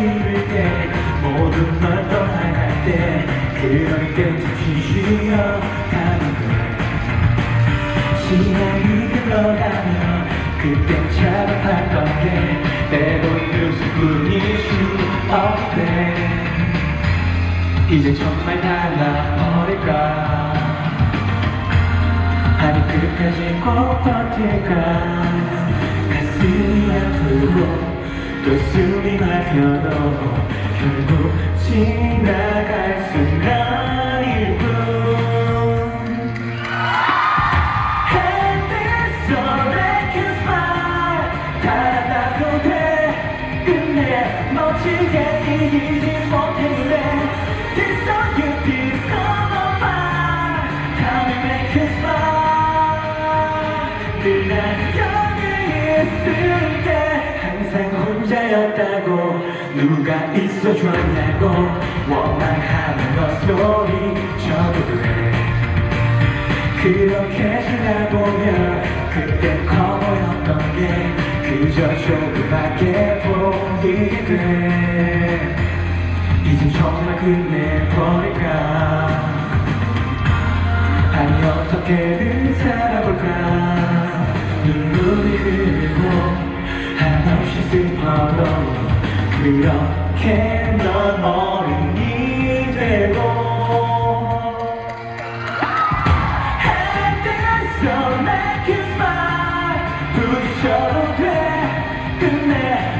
힘들 때 모든 걸 떠나갈 때 그럴 때 잠시 쉬어 가는 걸시간이 흘러가면 그땐 차박할 건데 때론 뉴스뿐일 수 없대. 이제 정말 날아버릴까? 아니 끝까지 꼭 버틸까? 가슴이 아프고 또 숨이 막혀도 결국 지나갈 순간일 뿐 혼자였다고 누가 있어줬냐고 원망하는 것 소리 쳐도 돼 그렇게 지나보면 그땐 커 보였던 게 그저 조그맣게 보이게 돼. 이젠 정말 끝내버릴까? 아니 어떻게든 살아볼까 슬퍼도 그렇게 넌 어른이 되고 So make you smile. 부딪혀도 돼 끝내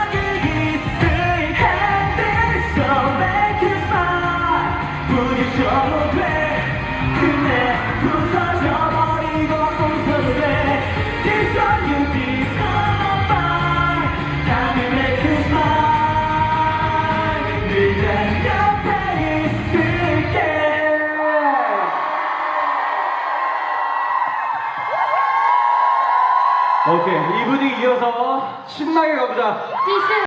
오케이 이 분위기 이어서 신나게 가보자 继续。